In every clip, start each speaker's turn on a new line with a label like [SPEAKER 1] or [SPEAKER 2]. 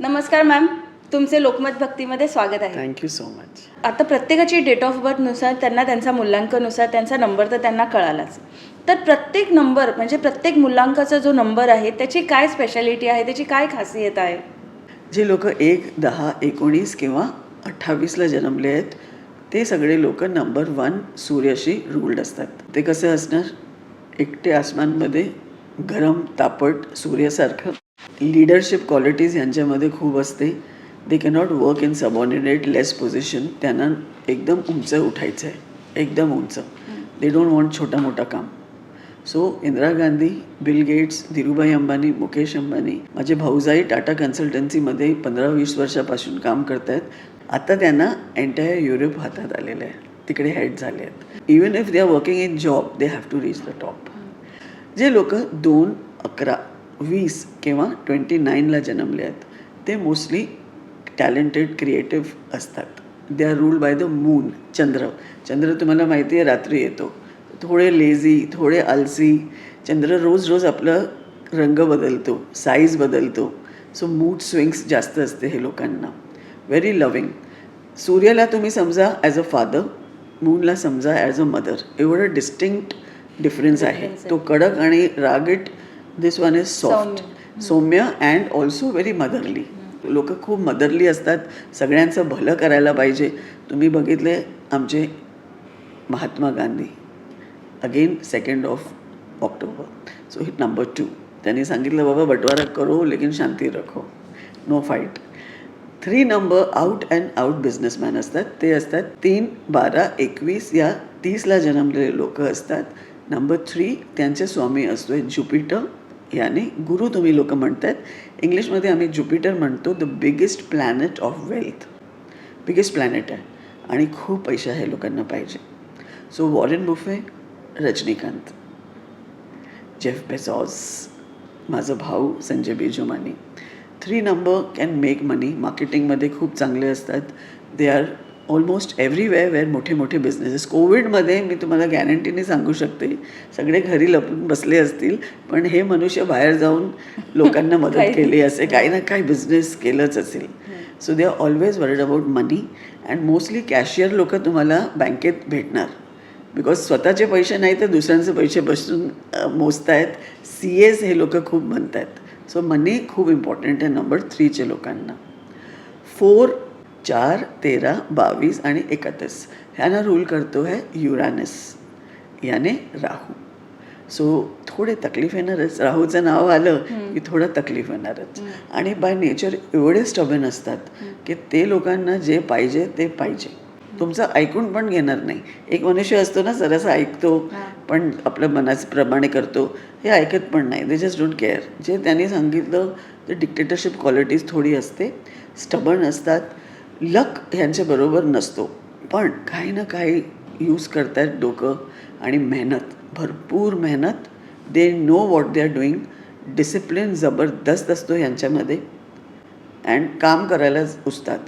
[SPEAKER 1] नमस्कार मॅम तुमचे लोकमत भक्तीमध्ये स्वागत आहे.
[SPEAKER 2] थँक्यू सो मच
[SPEAKER 1] आता प्रत्येकाची डेट ऑफ बर्थनुसार त्यांना त्यांचा मुलांकनुसार त्यांचा नंबर तर त्यांना कळालाच. तर प्रत्येक नंबर म्हणजे प्रत्येक मुलांकाचा जो नंबर आहे त्याची काय स्पेशालिटी आहे त्याची काय खासियत आहे?
[SPEAKER 2] जे लोक एक दहा एकोणीस किंवा अठ्ठावीसला जन्मले आहेत ते सगळे लोक नंबर वन सूर्याशी रूल्ड असतात. ते कसे असणार? एकटे आसमानमध्ये गरम तापट सूर्यासारखं लीडरशिप क्वालिटीज यांच्यामध्ये खूप असते. They cannot work in subordinate less position त्यांना एकदम उंच उठायचं आहे. एकदम उंच. दे डोंट वॉन्ट छोटा मोठा काम. So Indira Gandhi Bill Gates Dhirubhai Ambani Mukesh Ambani माझे भाऊजाई टाटा कन्सल्टन्सीमध्ये पंधरा वीस वर्षापासून काम करत आहेत आता त्यांना एंटायर युरोप हातात आलेलं आहे. तिकडे हेड झाले आहेत. Even if they are working in job they have to reach the top जे लोक दोन अकरा वीस किंवा ट्वेंटी नाईनला जन्मले आहेत. ते मोस्टली टॅलेंटेड क्रिएटिव्ह असतात. They are ruled by the moon चंद्र. चंद्र तुम्हाला माहिती आहे रात्री येतो. थोडे लेझी थोडे आलसी चंद्र रोज रोज आपलं रंग बदलतो साईज बदलतो. सो मूड स्विंग्स जास्त असते हे लोकांना. व्हेरी लविंग सूर्याला तुम्ही समजा ॲज अ फादर मूनला समजा ॲज अ मदर एवढं डिस्टिंक्ट डिफरन्स आहे. तो कडक आणि रागीट दिस वन इज सॉफ्ट सौम्य. अँड ऑल्सो व्हेरी मदरली लोक खूप मदरली असतात. सगळ्यांचं भलं करायला पाहिजे. तुम्ही बघितले आमचे Mahatma Gandhi. Again second of October so hit number two त्यांनी सांगितलं बाबा बटवारा करो लेकिन शांती रखो. No fight three number out and out businessman असतात. ते असतात तीन बारा एकवीस या तीसला जन्मलेले लोक असतात. नंबर थ्री त्यांचे स्वामी असतो ज्युपिटर. याने गुरु तुम्ही लोक म्हणत आहेत इंग्लिशमध्ये आम्ही ज्युपिटर म्हणतो the biggest planet of wealth biggest planet आहे. आणि खूप पैसा हे लोकांना पाहिजे. So Warren Buffett Rajinikanth Jeff Bezos माझा भाऊ Sanjay Bejumani. Three number can make money मार्केटिंगमध्ये खूप चांगले असतात. They are almost everywhere where मोठे मोठे बिझनेसेस कोविडमध्ये मी तुम्हाला गॅरंटीने सांगू शकते सगळे घरी लपून बसले असतील पण हे मनुष्य बाहेर जाऊन लोकांना मदत केली असे काही ना काही बिझनेस केलंच असेल. So they are always worried about money and mostly cashier लोक तुम्हाला बँकेत भेटणार. बिकॉज स्वतःचे पैसे नाही तर दुसऱ्यांचे पैसे बसून मोजतायत. सी एस हे लोक खूप म्हणतात सो मनी खूप इम्पॉर्टंट आहे नंबर थ्रीचे लोकांना. फोर चार तेरा बावीस आणि एकतीस. ह्यांना रूल करतो आहे युरानस याने राहू. सो थोडे तकलीफ येणारच. राहूचं नाव आलं की थोडं तकलीफ येणारच. आणि बाय नेचर एवढे स्टबन असतात की ते लोकांना जे पाहिजे ते पाहिजे. तुमचं ऐकून पण घेणार नाही. एक मनुष्य असतो ना जरासा ऐकतो पण आपल्या मनाचं प्रमाणे करतो हे ऐकत पण नाही. दे जस्ट डोंट केअर जे त्यांनी सांगितलं ते डिक्टेटरशिप क्वालिटीज थोडी असते. स्टबन असतात. लक ह्यांच्याबरोबर नसतो. पण काही ना काही यूज करतात डोकं आणि मेहनत. भरपूर मेहनत. They know what they are doing discipline जबरदस्त असतो ह्यांच्यामध्ये. अँड काम करायलाच उचतात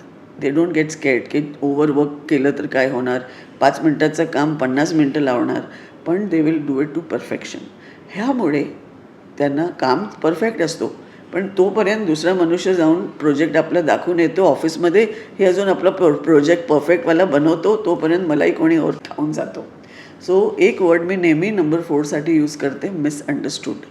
[SPEAKER 2] दे डोंट गेट स्केट की ओव्हरवर्क केलं तर काय होणार? पाच मिनटाचं काम पन्नास मिनटं लावणार. पण they will do it to perfection ह्यामुळे त्यांना काम परफेक्ट असतो. पण तोपर्यंत दुसरा मनुष्य जाऊन प्रोजेक्ट आपला दाखवून येतो ऑफिसमध्ये हे अजून आपला प्रो प्रोजेक्ट परफेक्टवाला बनवतो तोपर्यंत मलाही कोणी और खाऊन जातो. सो एक वर्ड मी नेहमी नंबर फोरसाठी यूज करते मिसअंडरस्टूड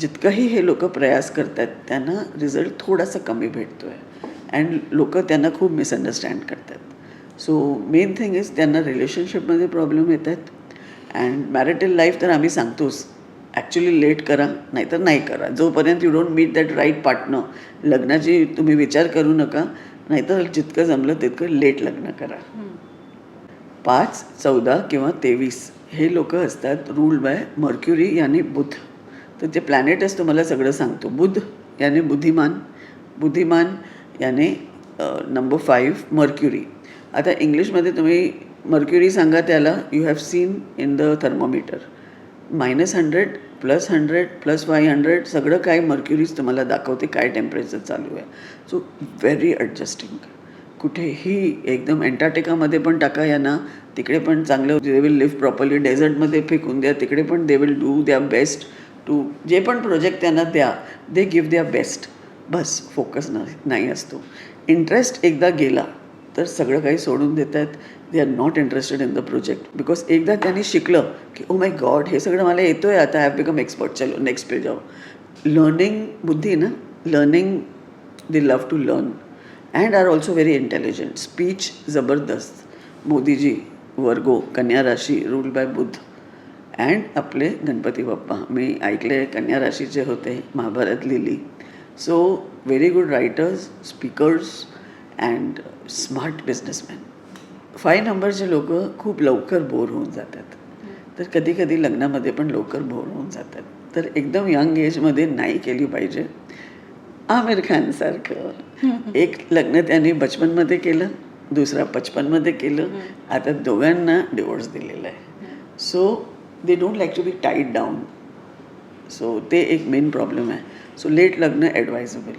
[SPEAKER 2] जितकंही हे लोक प्रयास करतात त्यांना रिझल्ट थोडासा कमी भेटतो आहे अँड लोक त्यांना खूप मिसअंडरस्टँड करतात सो मेन थिंग इज त्यांना रिलेशनशिपमध्ये प्रॉब्लेम येतात अँड मॅरिटल लाईफ तर आम्ही सांगतोच. ॲक्च्युली लेट करा नाहीतर नाही करा. जोपर्यंत you don't meet that right partner लग्नाची तुम्ही विचार करू नका नाहीतर जितकं जमलं तितकं लेट लग्न करा. पाच चौदा किंवा तेवीस हे लोक असतात रूल्ड बाय मर्क्युरी याने बुध. तर ते प्लॅनेटच तुम्हाला सगळं सांगतो. बुध याने बुद्धिमान बुद्धिमान याने नंबर फाईव्ह मर्क्युरी आता इंग्लिशमध्ये तुम्ही मर्क्युरी सांगा त्याला you have seen in the thermometer minus hundred plus hundred plus why hundred सगळं काय मर्क्युरीज तुम्हाला दाखवते काय टेम्परेचर चालू आहे. सो व्हेरी ॲडजस्टिंग कुठेही एकदम अँटार्टिकामध्ये पण टाका यांना तिकडे पण चांगलं दे विल लिव्ह प्रॉपरली डेझर्टमध्ये फेकून द्या. तिकडे पण दे विल डू द्या बेस्ट टू जे पण प्रोजेक्ट त्यांना द्या दे गिव्ह द्या बेस्ट बस फोकस नाही नाही असतो. इंटरेस्ट एकदा गेला तर सगळं काही सोडून देत आहेत they are not interested in the project because एकदा त्यांनी शिकलं की ओ माय गॉड हे सगळं मला येतो आहे आता हॅव बिकम एक्सपर्ट चलो नेक्स्ट पे जाऊ. लर्निंग बुद्धी ना learning they love to learn and are also very intelligent speech जबरदस्त. मोदीजी वर्गो कन्या राशी रूल बाय बुद्ध. अँड आपले गणपती बाप्पा. मी ऐकले कन्या राशीचे होते महाभारत लिहिली. So very good writers speakers and smart businessman five नंबरचे लोक खूप लवकर बोर होऊन जातात. तर कधी कधी लग्नामध्ये पण लवकर बोर होऊन जातात. तर एकदम यंग एजमध्ये नाही केली पाहिजे. आमिर खानसारखं एक लग्न त्यांनी बचपनमध्ये केलं दुसरा पचपनमध्ये केलं. आता दोघांना डिवोर्स दिलेला आहे. So they don't like to be tied down so ते एक मेन प्रॉब्लेम आहे. सो लेट लग्न ॲडवायझेबल